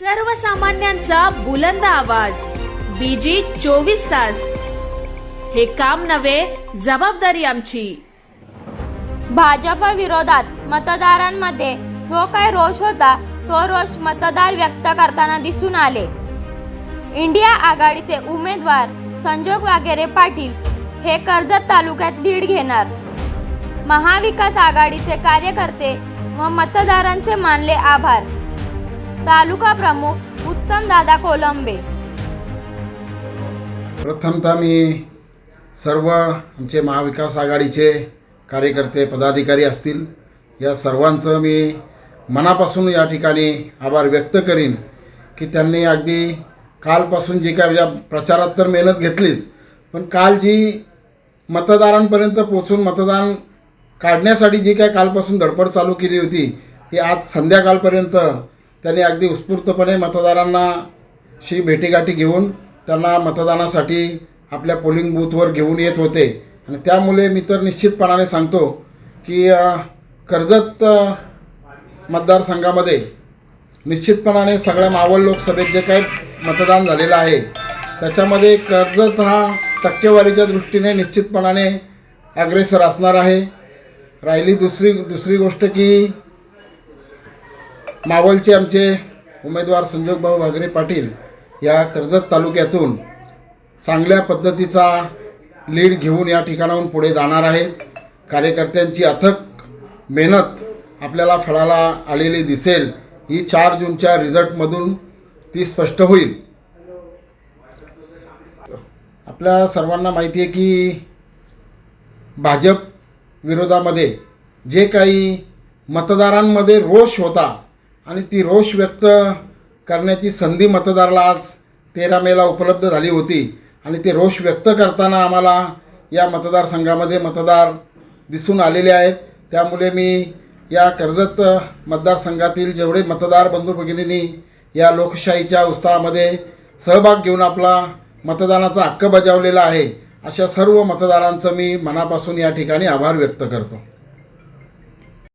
सर्वसामान्यांचा बुलंद आवाज. बीजी चोवीस तास. हे काम नव्हे जबाबदारी आमची. भाजप विरोधात मतदारांमध्ये जो काय रोष होता तो रोष मतदार व्यक्त करताना दिसून आले. इंडिया आघाडीचे उमेदवार संजोग वागेरे पाटील हे कर्जत तालुक्यात लीड घेणार. महाविकास आघाडीचे कार्यकर्ते व मतदारांचे मानले आभार. तालुका प्रमुख उत्तम दादा कोलंबे. प्रथमतः मी सर्व आमचे महाविकास आघाडीचे कार्यकर्ते पदाधिकारी असतील या सर्वांचं मी मनापासून या ठिकाणी आभार व्यक्त करीन की त्यांनी अगदी कालपासून जी काय या प्रचारात तर मेहनत घेतलीच पण काल जी मतदारांपर्यंत पोचून मतदान काढण्यासाठी जी काय कालपासून धडपड चालू केली होती ती आज संध्याकाळपर्यंत त्यांनी अगदी उत्स्फूर्तपणे मतदारांना शी भेटीगाठी घेऊन त्यांना मतदानासाठी आपल्या पोलिंग बूथवर घेऊन येत होते. आणि त्यामुळे मी तर निश्चितपणाने सांगतो की कर्जत मतदारसंघामध्ये निश्चितपणाने सगळ्या मावळ लोकसभेत जे काही मतदान झालेलं आहे त्याच्यामध्ये कर्जत हा टक्केवारीच्या दृष्टीने निश्चितपणाने अग्रेसर असणार आहे. राहिली दुसरी दुसरी गोष्ट की मावळचे आमचे उमेदवार संजोगभाऊ वागरे पाटील या कर्जत तालुक्यातून चांगल्या पद्धतीचा लीड घेऊन या ठिकाणाहून पुढे जाणार आहेत. कार्यकर्त्यांची अथक मेहनत आपल्याला फळाला आलेली दिसेल. ही चार जूनच्या रिझल्टमधून ती स्पष्ट होईल. आपल्या सर्वांना माहिती आहे की भाजप विरोधामध्ये जे काही मतदारांमध्ये रोष होता आणि ती रोष व्यक्त करण्याची संधी मतदाराला आज तेरा मेला उपलब्ध झाली होती. आणि ते रोष व्यक्त करताना आम्हाला या मतदारसंघामध्ये मतदार दिसून आलेले आहेत. त्यामुळे मी या कर्जत मतदारसंघातील जेवढे मतदार बंधू भगिनींनी या लोकशाहीच्या उत्साहामध्ये सहभाग घेऊन आपला मतदानाचा हक्क बजावलेला आहे अशा सर्व मतदारांचं मी मनापासून या ठिकाणी आभार व्यक्त करतो.